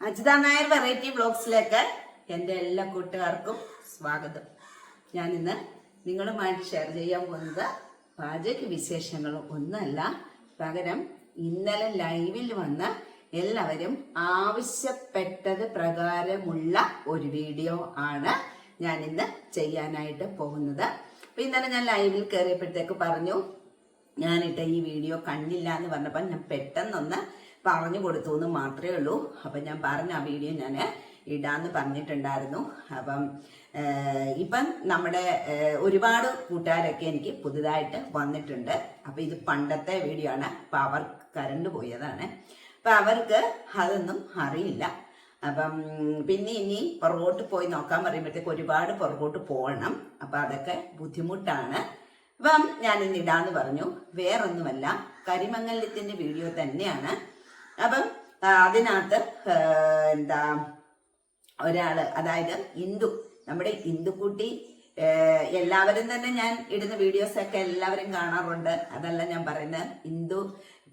Ajitha Nair variety ബ്ലോഗ്സിലേക്ക് എന്റെ എല്ലാ കൂട്ടുകാർക്കും സ്വാഗതം. ഞാൻ ഇന്ന് നിങ്ങളുമായിട്ട് ഷെയർ ചെയ്യാൻ പോകുന്നത് പാചക വിശേഷങ്ങൾ ഒന്നല്ല പകരം ഇന്നലെ ലൈവിൽ വന്ന എല്ലാവരും ആവശ്യപ്പെട്ടത് പ്രകാരമുള്ള ഒരു വീഡിയോ ആണ് ഞാൻ ഇന്ന് ചെയ്യാനായിട്ട് പോകുന്നത്. അപ്പൊ ഇന്നലെ ഞാൻ ലൈവിൽ കയറിയപ്പോഴത്തേക്ക് പറഞ്ഞു ഞാനിട്ട ഈ വീഡിയോ കണ്ടില്ല എന്ന് പറഞ്ഞപ്പോൾ ഞാൻ പെട്ടെന്നൊന്ന് പറഞ്ഞു കൊടുത്തു എന്ന് മാത്രമേ ഉള്ളൂ. അപ്പം ഞാൻ പറഞ്ഞ ആ വീഡിയോ ഞാൻ ഇടാന്ന് പറഞ്ഞിട്ടുണ്ടായിരുന്നു. അപ്പം ഇപ്പം നമ്മുടെ ഒരുപാട് കൂട്ടുകാരൊക്കെ എനിക്ക് പുതുതായിട്ട് വന്നിട്ടുണ്ട്. അപ്പം ഇത് പണ്ടത്തെ വീഡിയോ ആണ്. അപ്പം അവർ കരണ്ട് പോയതാണ്. അപ്പം അവർക്ക് അതൊന്നും അറിയില്ല. അപ്പം പിന്നെ ഇനി പുറകോട്ട് പോയി നോക്കാൻ പറയുമ്പോഴത്തേക്ക് ഒരുപാട് പുറകോട്ട് പോകണം. അപ്പം അതൊക്കെ ബുദ്ധിമുട്ടാണ്. അപ്പം ഞാൻ ഇന്ന് ഇടാന്ന് പറഞ്ഞു. വേറൊന്നുമല്ല. കരിമംഗല്യത്തിന്റെ വീഡിയോ തന്നെയാണ്. അപ്പം അതിനകത്ത് എന്താ ഒരാൾ അതായത് ഇന്ദു നമ്മുടെ ഇന്ദുക്കുട്ടി ആ, എല്ലാവരും തന്നെ ഞാൻ ഇടുന്ന വീഡിയോസ് ഒക്കെ എല്ലാവരും കാണാറുണ്ട്. അതല്ല ഞാൻ പറയുന്നത് ഇന്ദു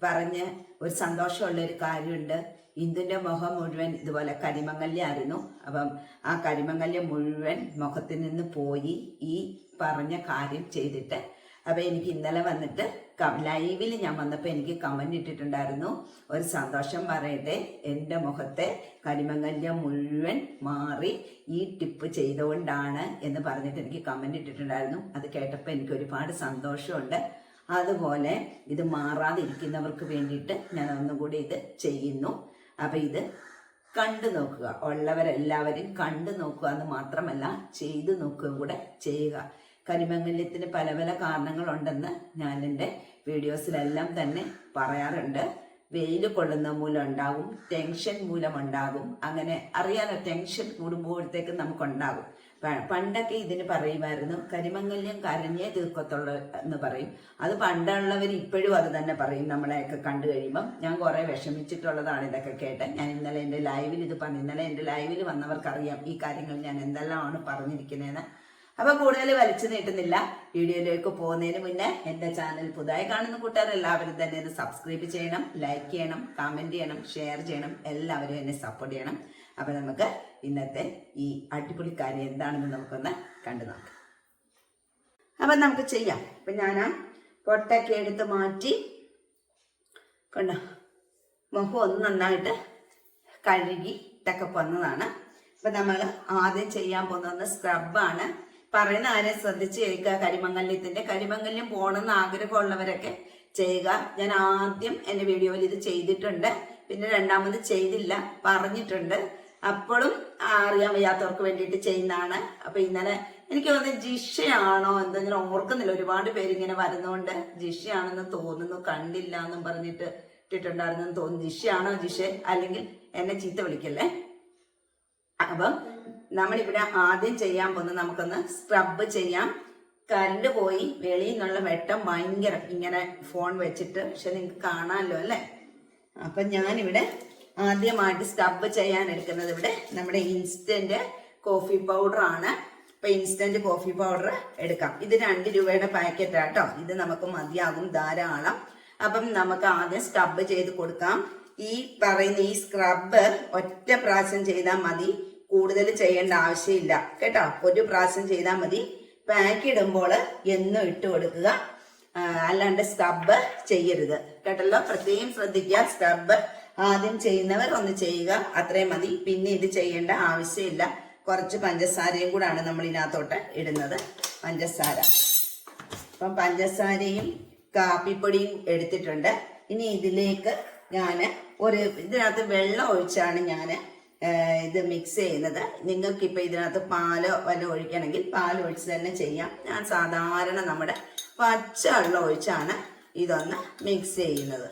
പറഞ്ഞ് ഒരു സന്തോഷമുള്ള ഒരു കാര്യമുണ്ട്. ഇന്ദുന്റെ മുഖം മുഴുവൻ ഇതുപോലെ കരിമങ്ങല്യായിരുന്നു. അപ്പം ആ കരിമങ്ങല്യം മുഴുവൻ മുഖത്തിൽ നിന്ന് പോയി ഈ പറഞ്ഞ കാര്യം ചെയ്തിട്ട്. അപ്പൊ എനിക്ക് ഇന്നലെ വന്നിട്ട് ലൈവിൽ ഞാൻ വന്നപ്പോൾ എനിക്ക് കമന്റ് ഇട്ടിട്ടുണ്ടായിരുന്നു. ഒരു സന്തോഷം പറയട്ടെ. എന്റെ മുഖത്തെ കരിമങ്ങല്യം മുഴുവൻ മാറി ഈ ടിപ്പ് ചെയ്തുകൊണ്ടാണ് എന്ന് പറഞ്ഞിട്ട് എനിക്ക് കമന്റ് ഇട്ടിട്ടുണ്ടായിരുന്നു. അത് കേട്ടപ്പോൾ എനിക്ക് ഒരുപാട് സന്തോഷമുണ്ട്. അതുപോലെ ഇത് മാറാതിരിക്കുന്നവർക്ക് വേണ്ടിയിട്ട് ഞാൻ ഒന്നും കൂടി ഇത് ചെയ്യുന്നു. അപ്പം ഇത് കണ്ടു നോക്കുക. ഉള്ളവരെല്ലാവരും കണ്ടു നോക്കുക എന്ന് മാത്രമല്ല ചെയ്തു നോക്കുകയും കൂടെ ചെയ്യുക. കരിമംഗല്യത്തിന് പല പല കാരണങ്ങളുണ്ടെന്ന് ഞാൻ എന്റെ വീഡിയോസിലെല്ലാം തന്നെ പറയാറുണ്ട്. വെയിൽ കൊള്ളുന്ന മൂലം ഉണ്ടാകും ടെൻഷൻ മൂലം ഉണ്ടാകും അങ്ങനെ അറിയാലോ ടെൻഷൻ കൂടുമ്പോഴത്തേക്കും നമുക്കുണ്ടാകും. പണ്ടൊക്കെ ഇതിന് പറയുമായിരുന്നു കരിമംഗല്യം കരഞ്ഞേ തീർക്കത്തുള്ളൂ എന്ന് പറയും. അത് പണ്ടുള്ളവർ ഇപ്പോഴും അത് തന്നെ പറയും നമ്മളെയൊക്കെ കണ്ടു കഴിയുമ്പം. ഞാൻ കുറേ വിഷമിച്ചിട്ടുള്ളതാണ് ഇതൊക്കെ കേട്ട്. ഞാൻ ഇന്നലെ എന്റെ ലൈവിൽ ഇത് പറഞ്ഞു ഇന്നലെ എന്റെ ലൈവിൽ വന്നവർക്കറിയാം ഈ കാര്യങ്ങൾ ഞാൻ എന്തെല്ലാമാണ് പറഞ്ഞിരിക്കുന്നതെന്ന്. അപ്പൊ കൂടുതൽ വലിച്ചു നീട്ടുന്നില്ല. വീഡിയോയിലേക്ക് പോകുന്നതിന് മുന്നേ എന്റെ ചാനൽ പുതുതായി കാണുന്ന കൂട്ടുകാർ എല്ലാവരും തന്നെ ഇത് സബ്സ്ക്രൈബ് ചെയ്യണം ലൈക്ക് ചെയ്യണം കമന്റ് ചെയ്യണം ഷെയർ ചെയ്യണം എല്ലാവരും എന്നെ സപ്പോർട്ട് ചെയ്യണം. അപ്പൊ നമുക്ക് ഇന്നത്തെ ഈ അടിപൊളി കാര്യം എന്താണെന്ന് നമുക്കൊന്ന് കണ്ടു നോക്കാം. അപ്പൊ നമുക്ക് ചെയ്യാം. അപ്പൊ ഞാൻ പൊട്ടൊക്കെ എടുത്ത് മാറ്റി കണ്ടോ? മുഖം ഒന്ന് നന്നായിട്ട് കഴുകി ഇതൊക്കെ വന്നതാണ്. ഇപ്പൊ നമ്മൾ ആദ്യം ചെയ്യാൻ പോകുന്നത് സ്ക്രബാണ് പറയുന്ന ആരെ ശ്രദ്ധിച്ച് കേൾക്കുക. കരിമംഗല്യത്തിന്റെ കരിമംഗല്യം പോകണമെന്ന് ആഗ്രഹമുള്ളവരൊക്കെ ചെയ്യുക. ഞാൻ ആദ്യം എന്റെ വീഡിയോയിൽ ഇത് ചെയ്തിട്ടുണ്ട്. പിന്നെ രണ്ടാമത് ചെയ്തില്ല. പറഞ്ഞിട്ടുണ്ട്. അപ്പോഴും അറിയാൻ വയ്യാത്തവർക്ക് വേണ്ടിയിട്ട് ചെയ്യുന്നതാണ്. അപ്പൊ ഇന്നലെ എനിക്ക് തോന്നുന്നത് ജിഷയാണോ എന്തെങ്കിലും ഓർക്കുന്നില്ല. ഒരുപാട് പേര് ഇങ്ങനെ വരുന്നോണ്ട് ജിഷയാണെന്ന് തോന്നുന്നു. കണ്ടില്ല എന്നും പറഞ്ഞിട്ട് ഇട്ടിട്ടുണ്ടായിരുന്നെന്ന് തോന്നുന്നു. ജിഷയാണോ ജിഷ? അല്ലെങ്കിൽ എന്നെ ചീത്ത വിളിക്കല്ലേ? അപ്പം നമ്മളിവിടെ ആദ്യം ചെയ്യാൻ പോകുന്നത് നമുക്കൊന്ന് സ്ക്രബ് ചെയ്യാം. കറണ്ട് പോയി വെളിയിൽ നിന്നുള്ള വെട്ടം ഭയങ്കര. ഇങ്ങനെ ഫോൺ വെച്ചിട്ട് പക്ഷെ നിങ്ങൾക്ക് കാണാമല്ലോ അല്ലേ? അപ്പൊ ഞാനിവിടെ ആദ്യമായിട്ട് സ്ക്രബ് ചെയ്യാൻ എടുക്കുന്നത് ഇവിടെ നമ്മുടെ ഇൻസ്റ്റന്റ് കോഫി പൗഡർ ആണ്. അപ്പൊ ഇൻസ്റ്റന്റ് കോഫി പൗഡർ എടുക്കാം. ഇത് രണ്ട് രൂപയുടെ പാക്കറ്റ് ആട്ടോ ഇത് നമുക്ക് മതിയാകും ധാരാളം. അപ്പം നമുക്ക് ആദ്യം സ്ക്രബ് ചെയ്ത് കൊടുക്കാം. ഈ പറയുന്ന ഈ സ്ക്രബ് ഒറ്റ പ്രാവശ്യം ചെയ്താൽ മതി. കൂടുതൽ ചെയ്യേണ്ട ആവശ്യമില്ല. കേട്ടോ? ഒരു പ്രാവശ്യം ചെയ്താൽ മതി. പാക്ക് ഇടുമ്പോൾ എന്നും ഇട്ട് കൊടുക്കുക. അല്ലാണ്ട് സ്ക്രബ് ചെയ്യരുത്. കേട്ടല്ലോ? പ്രത്യേകം ശ്രദ്ധിക്കുക. സ്ക്രബ് ആദ്യം ചെയ്യുന്നവർ ഒന്ന് ചെയ്യുക. അത്രയും മതി. പിന്നെ ഇത് ചെയ്യേണ്ട ആവശ്യമില്ല. കുറച്ച് പഞ്ചസാരയും കൂടാണ് നമ്മൾ ഇതിനകത്തോട്ട് ഇടുന്നത്. പഞ്ചസാര. അപ്പം പഞ്ചസാരയും കാപ്പിപ്പൊടിയും എടുത്തിട്ടുണ്ട്. ഇനി ഇതിലേക്ക് ഞാൻ ഒരു ഇതിനകത്ത് വെള്ളം ഒഴിച്ചാണ് ഞാൻ ഇത് മിക്സ് ചെയ്യുന്നത്. നിങ്ങൾക്ക് ഇപ്പോൾ ഇതിനകത്ത് പാലോ വല്ല ഒഴിക്കണമെങ്കിൽ പാൽ ഒഴിച്ച് തന്നെ ചെയ്യാം. ഞാൻ സാധാരണ നമ്മുടെ പച്ച വെള്ളം ഒഴിച്ചാണ് ഇതൊന്ന് മിക്സ് ചെയ്യുന്നത്.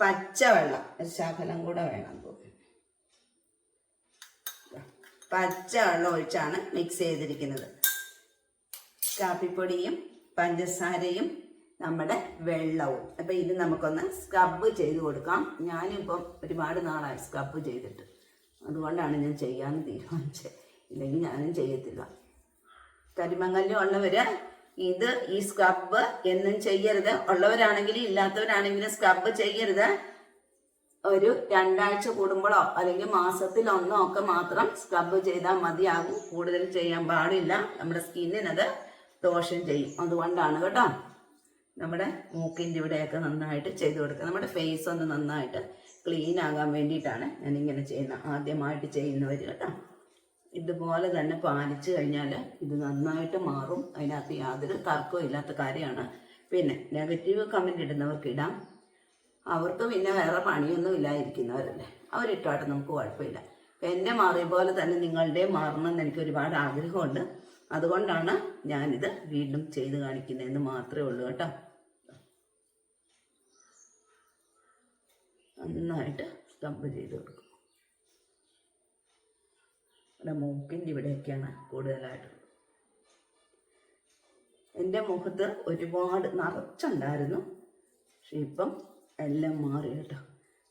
പച്ച പച്ചവെള്ളം ശകലം കൂടെ വേണം പച്ച പച്ചവെള്ളം ഒഴിച്ചാണ് മിക്സ് ചെയ്തിരിക്കുന്നത്. കാപ്പിപ്പൊടിയും പഞ്ചസാരയും നമ്മുടെ വെള്ളവും. അപ്പൊ ഇത് നമുക്കൊന്ന് സ്ക്രബ് ചെയ്ത് കൊടുക്കാം. ഞാനിപ്പം ഒരുപാട് നാളായി സ്ക്രബ് ചെയ്തിട്ട്. അതുകൊണ്ടാണ് ഞാൻ ചെയ്യാന്ന് തീരുമാനിച്ചത്. ഇല്ലെങ്കിൽ ഞാനും ചെയ്യത്തില്ല. കരിമങ്ങല്ല് ഉള്ളവര് ഇത് ഈ സ്ക്രബ് എന്നും ചെയ്യരുത്. ഉള്ളവരാണെങ്കിലും ഇല്ലാത്തവരാണെങ്കിലും സ്ക്രബ് ചെയ്യരുത്. ഒരു രണ്ടാഴ്ച കൂടുമ്പോഴോ അല്ലെങ്കിൽ മാസത്തിൽ ഒന്നോ ഒക്കെ മാത്രം സ്ക്രബ് ചെയ്താൽ മതിയാകും. കൂടുതൽ ചെയ്യാൻ പാടില്ല. നമ്മുടെ സ്കിന്നിനത് ദോഷം ചെയ്യും. അതുകൊണ്ടാണ് കേട്ടോ. നമ്മുടെ മൂക്കിന്റെ ഇവിടെയൊക്കെ നന്നായിട്ട് ചെയ്ത് കൊടുക്കുക. നമ്മുടെ ഫേസ് ഒന്ന് നന്നായിട്ട് ക്ലീൻ ആകാൻ വേണ്ടിയിട്ടാണ് ഞാൻ ഇങ്ങനെ ചെയ്യുന്നത്. ആദ്യമായിട്ട് ചെയ്യുന്നവർ കേട്ടോ. ഇതുപോലെ തന്നെ പാലിച്ചു കഴിഞ്ഞാൽ ഇത് നന്നായിട്ട് മാറും. അതിനകത്ത് യാതൊരു തർക്കവും ഇല്ലാത്ത കാര്യമാണ്. പിന്നെ നെഗറ്റീവ് കമന്റ് ഇടുന്നവർക്ക് ഇടാം. അവർക്ക് പിന്നെ വേറെ പണിയൊന്നും ഇല്ലാതിരിക്കുന്നവരല്ലേ? അവരിട്ടോട്ടെ നമുക്ക് കുഴപ്പമില്ല. എന്റെ മാറിയ പോലെ തന്നെ നിങ്ങളുടെയും മാറണമെന്ന് എനിക്ക് ഒരുപാട് ആഗ്രഹമുണ്ട്. അതുകൊണ്ടാണ് ഞാനിത് വീണ്ടും ചെയ്ത് കാണിക്കുന്നതെന്ന് മാത്രമേ ഉള്ളൂ കേട്ടോ. നന്നായിട്ട് സ്റ്റംപ് ചെയ്ത് കൊടുക്കും. ഇവിടെ മൂക്കിന്റെ ഇവിടെയൊക്കെയാണ് കൂടുതലായിട്ടുള്ളത്. എന്റെ മുഖത്ത് ഒരുപാട് നിറച്ചുണ്ടായിരുന്നു. പക്ഷെ ഇപ്പം എല്ലാം മാറി കേട്ടോ.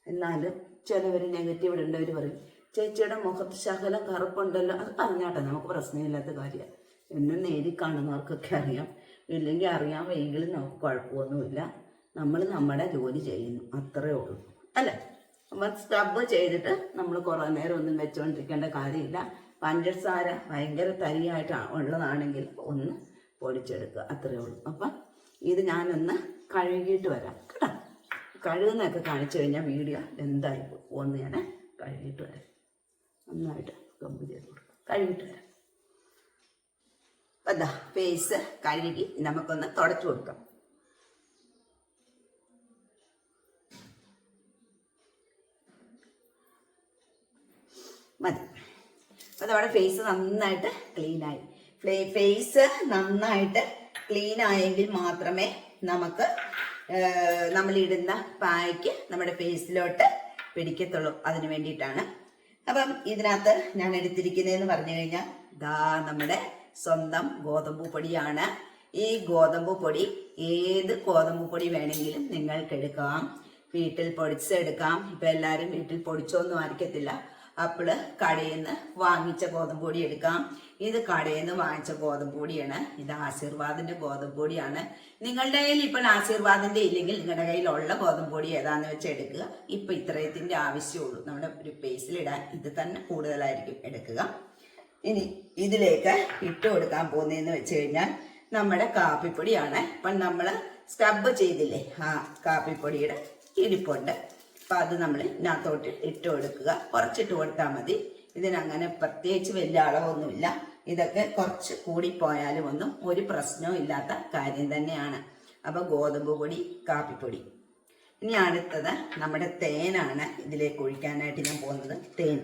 എന്നാലും ചിലവർ നെഗറ്റീവ് ഇടേണ്ടവർ പറയും ചേച്ചിയുടെ മുഖത്ത് ശകലം കറുപ്പുണ്ടല്ലോ. അത് പറഞ്ഞാട്ടെ നമുക്ക് പ്രശ്നമില്ലാത്ത കാര്യമാണ്. എന്നെ നേരി കാണുന്നവർക്കൊക്കെ അറിയാം. ഇല്ലെങ്കിൽ അറിയാൻ വൈകിലും നമുക്ക് കുഴപ്പമൊന്നുമില്ല. നമ്മൾ നമ്മുടെ ജോലി ചെയ്യുന്നു. അത്രേ ഉള്ളൂ. അല്ലേ? അപ്പം സ്ക്രബ് ചെയ്തിട്ട് നമ്മൾ കുറേ നേരം ഒന്നും വെച്ചുകൊണ്ടിരിക്കേണ്ട കാര്യമില്ല. പഞ്ചസാര ഭയങ്കര തരിയായിട്ട് ഉള്ളതാണെങ്കിൽ ഒന്ന് പൊടിച്ചെടുക്കുക. അത്രേ ഉള്ളൂ. അപ്പം ഇത് ഞാനൊന്ന് കഴുകിയിട്ട് വരാം. കേട്ടോ? കഴുകുന്നതൊക്കെ കാണിച്ചു കഴിഞ്ഞാൽ വീഡിയോ എന്തായി ഒന്ന് ഞാൻ കഴുകിയിട്ട് വരാം. നന്നായിട്ട് കമ്പ് ചെയ്ത് കൊടുക്കാം. കഴുകിയിട്ട് വരാം. അതാ ഫേസ് കഴുകി നമുക്കൊന്ന് തുടച്ചു കൊടുക്കാം. മതി. അപ്പോൾ നമ്മുടെ ഫേസ് നന്നായിട്ട് ക്ലീൻ ആയി. ഫേസ് നന്നായിട്ട് ക്ലീൻ ആയെങ്കിൽ മാത്രമേ നമുക്ക് നമ്മളിടുന്ന പായ്ക്ക് നമ്മുടെ ഫേസിലോട്ട് പിടിക്കത്തുള്ളൂ. അതിന് വേണ്ടിയിട്ടാണ്. അപ്പം ഇതിനകത്ത് ഞാൻ എടുത്തിരിക്കുന്നതെന്ന് പറഞ്ഞു കഴിഞ്ഞാൽ ദാ നമ്മുടെ സ്വന്തം ഗോതമ്പ് പൊടിയാണ്. ഈ ഗോതമ്പ് പൊടി ഏത് ഗോതമ്പ് പൊടി വേണമെങ്കിലും നിങ്ങൾക്ക് എടുക്കാം. വീട്ടിൽ പൊടിച്ചെടുക്കാം. ഇപ്പൊ എല്ലാവരും വീട്ടിൽ പൊടിച്ചൊന്നും ആയിരിക്കത്തില്ല. അപ്പോൾ കടയിൽ നിന്ന് വാങ്ങിച്ച ഗോതമ്പ് പൊടി എടുക്കാം. ഇത് കടയിൽ നിന്ന് വാങ്ങിച്ച ഗോതമ്പ് പൊടിയാണ്. ഇത് ആശീർവാദിന്റെ ഗോതമ്പ് പൊടിയാണ്. നിങ്ങളുടെ കയ്യിൽ ഇപ്പോൾ ആശീർവാദിന്റെ ഇല്ലെങ്കിൽ നിങ്ങളുടെ കയ്യിലുള്ള ഗോതമ്പ് പൊടി ഏതാന്ന് വെച്ച് എടുക്കുക. ഇപ്പൊ ഇത്രയത്തിന്റെ ആവശ്യമുള്ളൂ. നമ്മുടെ ഒരു പേസിലിടാൻ ഇത് തന്നെ കൂടുതലായിരിക്കും എടുക്കുക. ഇനി ഇതിലേക്ക് ഇട്ട് കൊടുക്കാൻ പോകുന്നതെന്ന് വെച്ച് കഴിഞ്ഞാൽ നമ്മുടെ കാപ്പിപ്പൊടിയാണ്. ഇപ്പം നമ്മൾ സ്ക്രബ് ചെയ്തില്ലേ? ആ കാപ്പിപ്പൊടിയുടെ ഇരിപ്പുണ്ട്. അപ്പം അത് നമ്മൾ ഇതിനകത്തോട്ട് ഇട്ട് കൊടുക്കുക. കുറച്ചിട്ട് കൊടുത്താൽ മതി. ഇതിനങ്ങനെ പ്രത്യേകിച്ച് വലിയ അളവൊന്നുമില്ല. ഇതൊക്കെ കുറച്ച് കൂടിപ്പോയാലും ഒന്നും ഒരു പ്രശ്നവും ഇല്ലാത്ത കാര്യം തന്നെയാണ്. അപ്പോൾ ഗോതമ്പ് പൊടി കാപ്പിപ്പൊടി. ഇനി അടുത്തത് നമ്മുടെ തേനാണ് ഇതിലേക്ക് ഒഴിക്കാനായിട്ട് ഞാൻ പോകുന്നത്. തേൻ.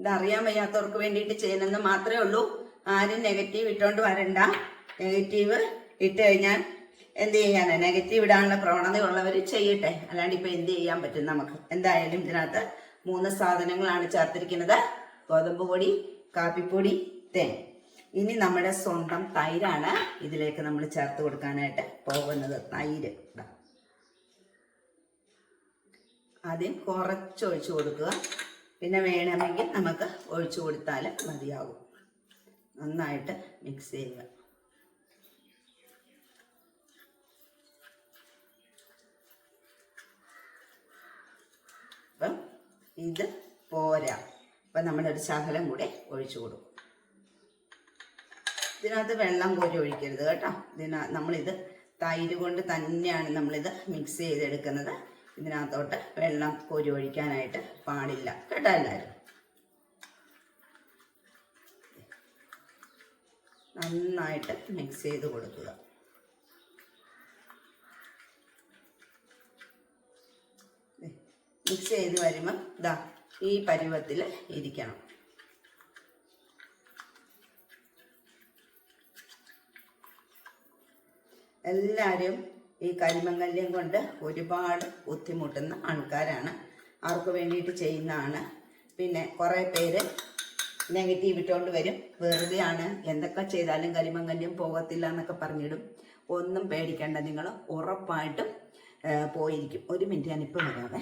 ഇതറിയാൻ വയ്യാത്തവർക്ക് വേണ്ടിയിട്ട് ചെയ്യണമെന്ന് മാത്രമേ ഉള്ളൂ. ആരും നെഗറ്റീവ് ഇട്ടുകൊണ്ട് വരണ്ട. നെഗറ്റീവ് ഇട്ട് കഴിഞ്ഞാൽ എന്ത് ചെയ്യാനാണ് നെഗറ്റീവ് ഇടാനുള്ള പ്രവണതയുള്ളവർ ചെയ്യട്ടെ. അല്ലാണ്ട് ഇപ്പൊ എന്ത് ചെയ്യാൻ പറ്റും നമുക്ക്? എന്തായാലും ഇതിനകത്ത് മൂന്ന് സാധനങ്ങളാണ് ചേർത്തിരിക്കുന്നത്. ഗോതമ്പ് പൊടി കാപ്പിപ്പൊടി തേൻ. ഇനി നമ്മുടെ സ്വന്തം തൈരാണ് ഇതിലേക്ക് നമ്മൾ ചേർത്ത് കൊടുക്കാനായിട്ട് പോകുന്നത്. തൈര്. ഇതാ. ആദ്യം കുറച്ച് ഒഴിച്ചു കൊടുക്കുക. പിന്നെ വേണമെങ്കിൽ നമുക്ക് ഒഴിച്ചു കൊടുത്താൽ മതിയാകും നന്നായിട്ട് മിക്സ് ചെയ്യുക. അപ്പം ഇത് പോരാ. അപ്പം നമ്മളൊരു ശകലം കൂടെ ഒഴിച്ചു കൊടുക്കും. ഇതിനകത്ത് വെള്ളം കോരി ഒഴിക്കരുത് കേട്ടോ. ഇതിന നമ്മളിത് തൈര് കൊണ്ട് തന്നെയാണ് നമ്മളിത് മിക്സ് ചെയ്തെടുക്കുന്നത്. ഇതിനകത്തോട്ട് വെള്ളം കോരി ഒഴിക്കാനായിട്ട് പാടില്ല. കേട്ടോ എല്ലാവരും നന്നായിട്ട് മിക്സ് ചെയ്ത് കൊടുക്കുക. മിക്സ് ചെയ്ത് വരുമ്പോൾ ഇതാ ഈ പരുവത്തിൽ ഇരിക്കണം. എല്ലാവരും ഈ കരിമങ്ങല്യം കൊണ്ട് ഒരുപാട് ബുദ്ധിമുട്ടുന്ന ആൾക്കാരാണ്. അവർക്ക് വേണ്ടിയിട്ട് ചെയ്യുന്നതാണ്. പിന്നെ കുറേ പേര് നെഗറ്റീവ് ഇട്ടുകൊണ്ട് വരും. വെറുതെയാണ് എന്തൊക്കെ ചെയ്താലും കരിമങ്ങല്യം പോകത്തില്ല എന്നൊക്കെ പറഞ്ഞിടും. ഒന്നും പേടിക്കേണ്ട. നിങ്ങൾ ഉറപ്പായിട്ടും പോയിരിക്കും. ഒരു മിനിറ്റ് ഞാനിപ്പോൾ വരാവേ.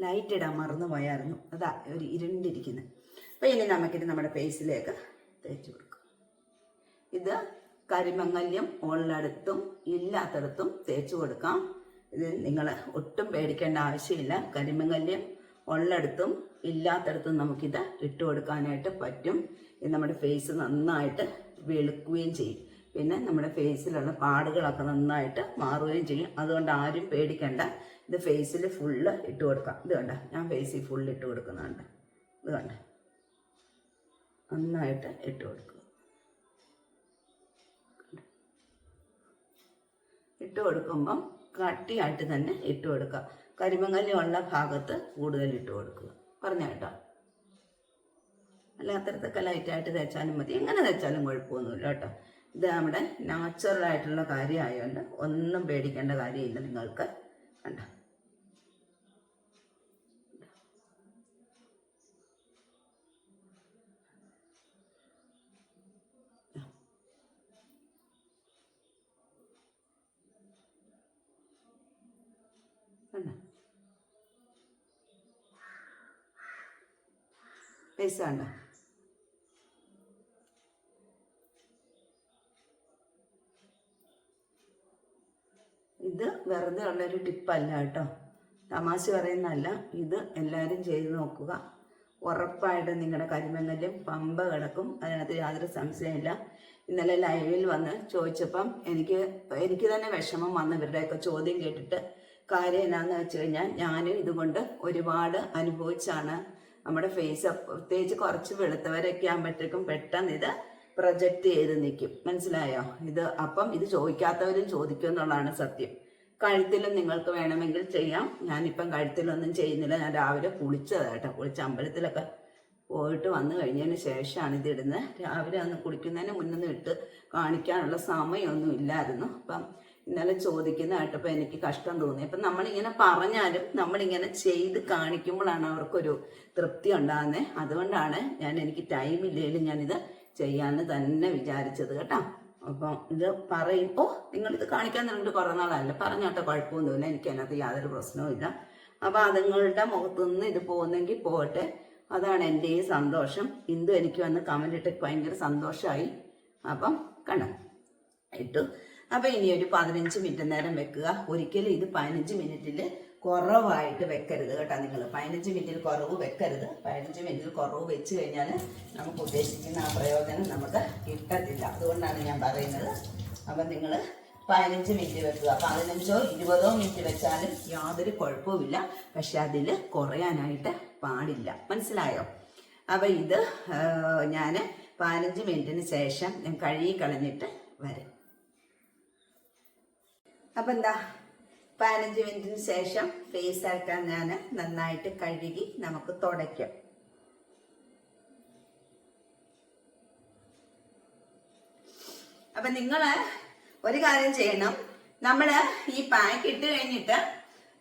ലൈറ്റ് ഇടാൻ മറന്നു പോയായിരുന്നു അതാ ഒരു ഇരുണ്ടിരിക്കുന്നത് അപ്പോൾ ഇനി നമുക്കിത് നമ്മുടെ ഫേസിലേക്ക് തേച്ച് കൊടുക്കാം. ഇത് കരിമങ്ങല്യം ഉള്ളിടത്തും ഇല്ലാത്തടത്തും തേച്ച് കൊടുക്കാം. ഇത് നിങ്ങൾ ഒട്ടും പേടിക്കേണ്ട ആവശ്യമില്ല. കരിമങ്ങല്യം ഉള്ളിടത്തും ഇല്ലാത്തടത്തും നമുക്കിത് ഇട്ട് കൊടുക്കാനായിട്ട് പറ്റും. ഇത് നമ്മുടെ ഫേസ് നന്നായിട്ട് വെളുക്കുകയും ചെയ്യും. പിന്നെ നമ്മുടെ ഫേസിലുള്ള പാടുകളൊക്കെ നന്നായിട്ട് മാറുകയും ചെയ്യും. അതുകൊണ്ട് ആരും പേടിക്കണ്ട. ഇത് ഫേസിൽ ഫുള്ള് ഇട്ട് കൊടുക്കാം. ഇത് കണ്ട? ഞാൻ ഫേസിൽ ഫുള്ള് ഇട്ട് കൊടുക്കുന്നുണ്ട്. ഇത് കണ്ട? നന്നായിട്ട് ഇട്ട് കൊടുക്കുക. ഇട്ട് കൊടുക്കുമ്പം കട്ടിയായിട്ട് തന്നെ ഇട്ട് കൊടുക്കുക. കരിമങ്ങല്ലി ഉള്ള ഭാഗത്ത് കൂടുതൽ ഇട്ട് കൊടുക്കുക. പറഞ്ഞ കേട്ടോ? അല്ലാത്തടത്തൊക്കെ ലൈറ്റായിട്ട് തേച്ചാലും മതി. എങ്ങനെ തേച്ചാലും കുഴപ്പമൊന്നുമില്ല കേട്ടോ. ഇത് നമ്മുടെ നാച്ചുറൽ ആയിട്ടുള്ള കാര്യമായതുകൊണ്ട് ഒന്നും പേടിക്കേണ്ട കാര്യമില്ല നിങ്ങൾക്ക്. കണ്ട കണ്ട? പൈസ ഇത് വെറുതെ ഉള്ളൊരു ടിപ്പല്ല കേട്ടോ. തമാശ പറയുന്നതല്ല. ഇത് എല്ലാവരും ചെയ്തു നോക്കുക. ഉറപ്പായിട്ട് നിങ്ങളുടെ കരിമങ്ങലും പമ്പ കിടക്കും. അതിനകത്ത് യാതൊരു സംശയമില്ല ഇന്നലെ ലൈവിൽ വന്ന് ചോദിച്ചപ്പം എനിക്ക് എനിക്ക് തന്നെ വിഷമം വന്ന് ഇവരുടെയൊക്കെ ചോദ്യം കേട്ടിട്ട്. കാര്യം എന്നാന്ന് വെച്ച് കഴിഞ്ഞാൽ ഞാനും ഇതുകൊണ്ട് ഒരുപാട് അനുഭവിച്ചാണ്. നമ്മുടെ ഫേസ് പ്രത്യേകിച്ച് കുറച്ച് വെളുത്തവരൊക്കെ ആകുമ്പോഴത്തേക്കും പെട്ടെന്ന് ഇത് പ്രൊജക്റ്റ് ചെയ്ത് നിൽക്കും മനസ്സിലായോ? ഇത് അപ്പം ഇത് ചോദിക്കാത്തവരും ചോദിക്കും എന്നുള്ളതാണ് സത്യം. കഴുത്തിലും നിങ്ങൾക്ക് വേണമെങ്കിൽ ചെയ്യാം. ഞാനിപ്പം കഴുത്തിലൊന്നും ചെയ്യുന്നില്ല. ഞാൻ രാവിലെ കുളിച്ചതാണ് കേട്ടോ. കുളിച്ച് അമ്പലത്തിലൊക്കെ പോയിട്ട് വന്നു കഴിഞ്ഞതിന് ശേഷമാണ് ഇത് ഇടുന്നത്. രാവിലെ അന്ന് കുളിക്കുന്നതിന് മുന്നൊന്നും ഇട്ട് കാണിക്കാനുള്ള സമയമൊന്നും ഇല്ലായിരുന്നു. അപ്പം ഇന്നലെ ചോദിക്കുന്ന കേട്ടപ്പോൾ എനിക്ക് കഷ്ടം തോന്നി. അപ്പം നമ്മളിങ്ങനെ പറഞ്ഞാലും നമ്മളിങ്ങനെ ചെയ്ത് കാണിക്കുമ്പോഴാണ് അവർക്കൊരു തൃപ്തി ഉണ്ടാകുന്നത് അതുകൊണ്ടാണ് ഞാൻ എനിക്ക് ടൈം ഇല്ലെങ്കിലും ഞാനിത് ചെയ്യാമെന്ന് തന്നെ വിചാരിച്ചത് കേട്ടോ. അപ്പം ഇത് പറയും ഓ നിങ്ങളിത് കാണിക്കാൻ നിങ്ങൾക്ക് കുറേ നാളല്ല? പറഞ്ഞോട്ടെ കുഴപ്പമൊന്നുമില്ല എനിക്ക് അതിനകത്ത് യാതൊരു പ്രശ്നവുമില്ല അപ്പം അതുങ്ങളുടെ മുഖത്തുനിന്ന് ഇത് പോകുന്നെങ്കിൽ പോകട്ടെ. അതാണ് എന്റെ ഈ സന്തോഷം. ഇന്ദു എനിക്ക് വന്ന് കമന്റ് ഇട്ട് ഭയങ്കര സന്തോഷമായി അപ്പം കണ്ടോ? ഇട്ടു. അപ്പം ഇനി ഒരു പതിനഞ്ച് മിനിറ്റ് നേരം വെക്കുക. ഒരിക്കലും ഇത് പതിനഞ്ച് മിനിറ്റിൽ കുറവായിട്ട് വെക്കരുത് കേട്ടോ നിങ്ങൾ. പതിനഞ്ച് മിനിറ്റിൽ കുറവ് വെക്കരുത്. പതിനഞ്ച് മിനിറ്റിൽ കുറവ് വെച്ച് കഴിഞ്ഞാൽ നമുക്ക് ഉദ്ദേശിക്കുന്ന ആ പ്രയോജനം നമുക്ക് കിട്ടത്തില്ല. അതുകൊണ്ടാണ് ഞാൻ പറയുന്നത്. അപ്പം നിങ്ങൾ പതിനഞ്ച് മിനിറ്റ് വെക്കുക. പതിനഞ്ചോ ഇരുപതോ മിനിറ്റ് വെച്ചാലും യാതൊരു കുഴപ്പവുമില്ല. പക്ഷെ അതിൽ കുറയാനായിട്ട് പാടില്ല. മനസ്സിലായോ? അപ്പം ഇത് ഞാൻ പതിനഞ്ച് മിനിറ്റിന് ശേഷം ഞാൻ കഴുകി കളഞ്ഞിട്ട് വരാം അപ്പം എന്താ പതിനഞ്ച് മിനിറ്റിന് ശേഷം ഫേസ് ആക്കാൻ ഞാൻ നന്നായിട്ട് കഴുകി നമുക്ക് തുടയ്ക്കാം. അപ്പൊ നിങ്ങൾ ഒരു കാര്യം ചെയ്യണം. നമ്മൾ ഈ പാക്ക് ഇട്ട് കഴിഞ്ഞിട്ട്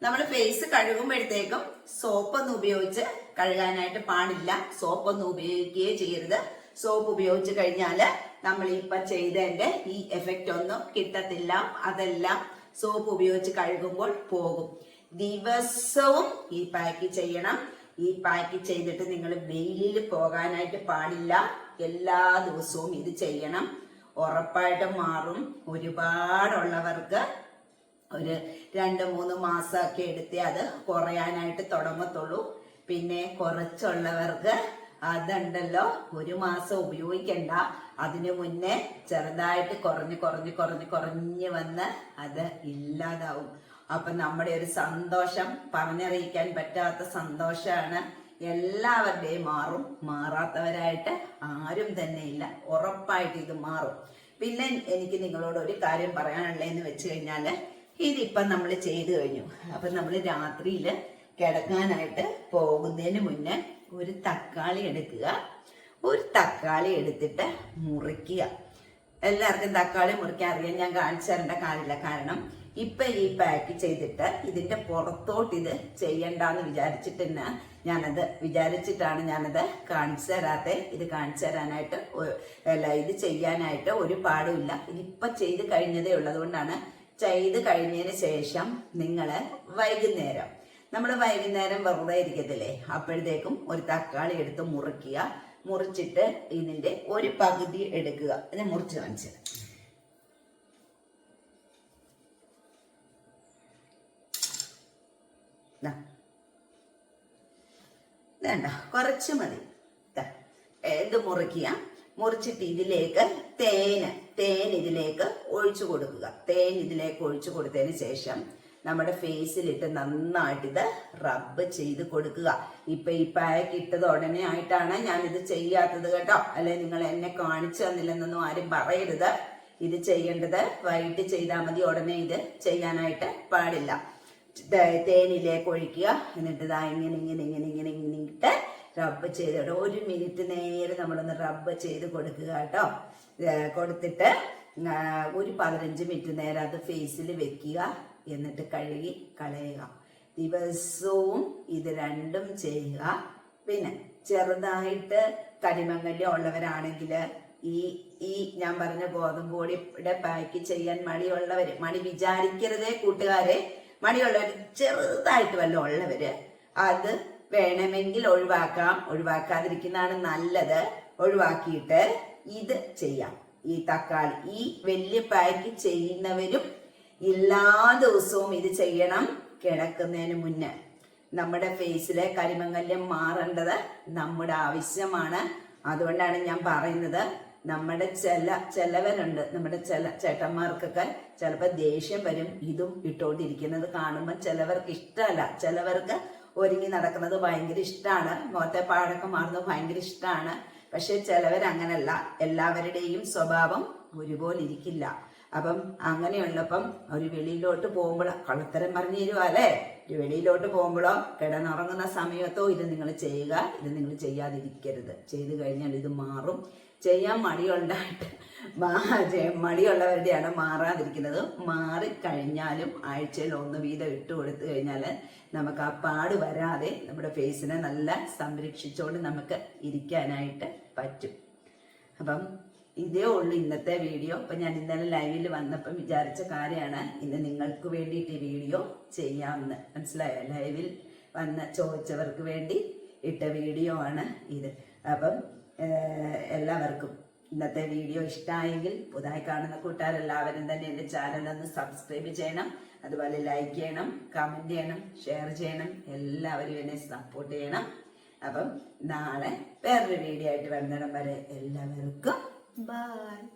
നമ്മൾ ഫേസ് കഴുകുമ്പോഴത്തേക്കും സോപ്പൊന്നും ഉപയോഗിച്ച് കഴുകാനായിട്ട് പാടില്ല. സോപ്പൊന്നും ഉപയോഗിക്കുകയേ ചെയ്യരുത്. സോപ്പ് ഉപയോഗിച്ച് കഴിഞ്ഞാൽ നമ്മൾ ഇപ്പൊ ചെയ്തതിന്റെ ഈ എഫക്റ്റ് ഒന്നും കിട്ടത്തില്ല. അതെല്ലാം സോപ്പ് ഉപയോഗിച്ച് കഴുകുമ്പോൾ പോകും. ദിവസവും ഈ പാക്ക് ചെയ്യണം. ഈ പാക്ക് ചെയ്തിട്ട് നിങ്ങൾ വെയിലിൽ പോകാനായിട്ട് പാടില്ല. എല്ലാ ദിവസവും ഇത് ചെയ്യണം. ഉറപ്പായിട്ടും മാറും. ഒരുപാടുള്ളവർക്ക് ഒരു രണ്ട് മൂന്ന് മാസമൊക്കെ എടുത്തേ അത് കുറയാനായിട്ട് തുടങ്ങത്തുള്ളൂ. പിന്നെ കുറച്ചുള്ളവർക്ക് അതുണ്ടല്ലോ. ഒരു മാസം ഉപയോഗിക്കണ്ട. അതിനു മുന്നേ ചെറുതായിട്ട് കുറഞ്ഞ് കുറഞ്ഞ് കുറഞ്ഞ് കുറഞ്ഞ് വന്ന് അത് ഇല്ലാതാവും. അപ്പൊ നമ്മുടെ ഒരു സന്തോഷം പറഞ്ഞറിയിക്കാൻ പറ്റാത്ത സന്തോഷമാണ്. എല്ലാവരുടെയും മാറും. മാറാത്തവരായിട്ട് ആരും തന്നെ ഇല്ല. ഉറപ്പായിട്ട് ഇത് മാറും. പിന്നെ എനിക്ക് നിങ്ങളോട് ഒരു കാര്യം പറയാനുള്ളതെന്ന് വെച്ച് കഴിഞ്ഞാൽ ഇതിപ്പം നമ്മൾ ചെയ്തു കഴിഞ്ഞു. അപ്പൊ നമ്മൾ രാത്രിയിൽ കിടക്കാനായിട്ട് പോകുന്നതിന് മുന്നേ ഒരു തക്കാളി എടുക്കുക. ഒരു തക്കാളി എടുത്തിട്ട് മുറിക്കുക. എല്ലാവർക്കും തക്കാളി മുറിക്കാൻ അറിയാം. ഞാൻ കാണിച്ചു തരേണ്ട കാര്യമില്ല. കാരണം ഇപ്പൊ ഈ പാക്ക് ചെയ്തിട്ട് ഇതിന്റെ പുറത്തോട്ട് ഇത് ചെയ്യണ്ടെന്ന് വിചാരിച്ചിട്ട് തന്നെ ഞാനത് വിചാരിച്ചിട്ടാണ് ഞാനത് കാണിച്ചു തരാത്ത. ഇത് കാണിച്ചു തരാനായിട്ട് അല്ല ഇത് ചെയ്യാനായിട്ട് ഒരു പാടുമില്ല ഇതിപ്പം ചെയ്ത് കഴിഞ്ഞതേ ഉള്ളതുകൊണ്ടാണ് ചെയ്ത് കഴിഞ്ഞതിന് ശേഷം നിങ്ങൾ വൈകുന്നേരം നമ്മൾ വൈകുന്നേരം വെറുതെ ഇരിക്കത്തില്ലേ? അപ്പോഴത്തേക്കും ഒരു തക്കാളി എടുത്ത് മുറിക്കുക മുറിച്ചിട്ട് ഇതിന്റെ ഒരു പകുതി എടുക്കുക. ഞാൻ മുറിച്ച് കാണിച്ചു ദാ. വേണ്ട കുറച്ച് മതി. ഇത് മുറിക്കുക മുറിച്ചിട്ട് ഇതിലേക്ക് തേന് തേൻ ഇതിലേക്ക് ഒഴിച്ചു കൊടുക്കുക. തേൻ ഇതിലേക്ക് ഒഴിച്ചു കൊടുത്തതിന് ശേഷം നമ്മുടെ ഫേസിലിട്ട് നന്നായിട്ട് ഇത് റബ്ബ് ചെയ്ത് കൊടുക്കുക. ഇപ്പൊ ഈ പാക്ക് ഇട്ടത് ഉടനെ ആയിട്ടാണ് ഞാൻ ഇത് ചെയ്യാത്തത് കേട്ടോ. അല്ലെ നിങ്ങൾ എന്നെ കാണിച്ചു തന്നില്ലെന്നൊന്നും ആരും പറയരുത്. ഇത് ചെയ്യേണ്ടത് വൈകിട്ട് ചെയ്താൽ മതി. ഉടനെ ഇത് ചെയ്യാനായിട്ട് പാടില്ല. തേനിലേക്ക് ഒഴിക്കുക. എന്നിട്ട് ഇതാ ഇങ്ങനെ ഇങ്ങനെ ഇങ്ങനെ ഇങ്ങനെ ഇങ്ങനെ ഇട്ട് റബ്ബ് ചെയ്ത് ഒരു മിനിറ്റ് നേരെ നമ്മളൊന്ന് റബ്ബ് ചെയ്ത് കൊടുക്കുക കേട്ടോ. കൊടുത്തിട്ട് ഒരു പതിനഞ്ച് മിനിറ്റ് നേരം അത് ഫേസിൽ വെക്കുക. എന്നിട്ട് കഴുകി കളയുക. ദിവസവും ഇത് രണ്ടും ചെയ്യുക. പിന്നെ ചെറുതായിട്ട് കരിമങ്ങല്യം ഉള്ളവരാണെങ്കിൽ ഈ ഈ ഞാൻ പറഞ്ഞ ഗോതമ്പ് പൊടിയുടെ പാക്ക് ചെയ്യാൻ മണിയുള്ളവർ മടി വിചാരിക്കരുതേ കൂട്ടുകാരെ. മടിയുള്ളവർ ചെറുതായിട്ട് വല്ല ഉള്ളവര് അത് വേണമെങ്കിൽ ഒഴിവാക്കാം. ഒഴിവാക്കാതിരിക്കുന്നതാണ് നല്ലത്. ഒഴിവാക്കിയിട്ട് ഇത് ചെയ്യാം. ഈ തക്കാളി ഈ വലിയ പാക്ക് ചെയ്യുന്നവരും എല്ലാ ദിവസവും ഇത് ചെയ്യണം കിടക്കുന്നതിന് മുന്നേ. നമ്മുടെ ഫേസിലെ കരിമങ്ങല്യം മാറേണ്ടത് നമ്മുടെ ആവശ്യമാണ്. അതുകൊണ്ടാണ് ഞാൻ പറയുന്നത്. നമ്മുടെ ചില ചിലവരുണ്ട് നമ്മുടെ ചില ചേട്ടന്മാർക്കൊക്കെ ചിലപ്പോൾ ദേഷ്യം വരും. ഇതും ഇട്ടുകൊണ്ടിരിക്കുന്നത് കാണുമ്പോൾ ചിലവർക്ക് ഇഷ്ടമല്ല. ചിലവർക്ക് ഒരുങ്ങി നടക്കുന്നത് ഭയങ്കര ഇഷ്ടമാണ് മുഖത്തെ പാടൊക്കെ മാറുന്നത് ഭയങ്കര ഇഷ്ടമാണ് പക്ഷെ ചിലവർ അങ്ങനല്ല എല്ലാവരുടെയും സ്വഭാവം ഒരുപോലെ ഇരിക്കില്ല അപ്പം അങ്ങനെയുള്ളപ്പം ഒരു വെളിയിലോട്ട് പോകുമ്പോൾ കള്ളത്തരം പറഞ്ഞു തരുവാ അല്ലേ? ഒരു വെളിയിലോട്ട് പോകുമ്പോഴോ കിടന്നുറങ്ങുന്ന സമയത്തോ ഇത് നിങ്ങൾ ചെയ്യുക ഇത് നിങ്ങൾ ചെയ്യാതിരിക്കരുത്. ചെയ്തു കഴിഞ്ഞാൽ ഇത് മാറും. ചെയ്യാൻ മടിയുണ്ടായിട്ട് മടിയുള്ളവരുടെയാണ് മാറാതിരിക്കുന്നത്. മാറിക്കഴിഞ്ഞാലും ആഴ്ചയിൽ ഒന്ന് വീതം ഇട്ട് കൊടുത്തു കഴിഞ്ഞാൽ നമുക്ക് ആ പാട് വരാതെ നമ്മുടെ ഫേസിനെ നല്ല സംരക്ഷിച്ചുകൊണ്ട് നമുക്ക് ഇരിക്കാനായിട്ട് പറ്റും. അപ്പം ഇതേ ഉള്ളൂ ഇന്നത്തെ വീഡിയോ. അപ്പം ഞാൻ ഇന്നലെ ലൈവിൽ വന്നപ്പം വിചാരിച്ച കാര്യമാണ് ഇന്ന് നിങ്ങൾക്ക് വേണ്ടിയിട്ട് വീഡിയോ ചെയ്യാമെന്ന്. മനസ്സിലായോ? ലൈവിൽ വന്ന ചോദിച്ചവർക്ക് വേണ്ടി ഇട്ട വീഡിയോ ആണ് ഇത്. അപ്പം എല്ലാവർക്കും ഇന്നത്തെ വീഡിയോ ഇഷ്ടമായെങ്കിൽ പുതുതായി കാണുന്ന കൂട്ടുകാരെല്ലാവരും തന്നെ എന്റെ ചാനലൊന്ന് സബ്സ്ക്രൈബ് ചെയ്യണം. അതുപോലെ ലൈക്ക് ചെയ്യണം കമന്റ് ചെയ്യണം ഷെയർ ചെയ്യണം. എല്ലാവരും എന്നെ സപ്പോർട്ട് ചെയ്യണം. അപ്പം നാളെ വേറൊരു വീഡിയോ ആയിട്ട് വന്നിടം വരെ എല്ലാവർക്കും Bye.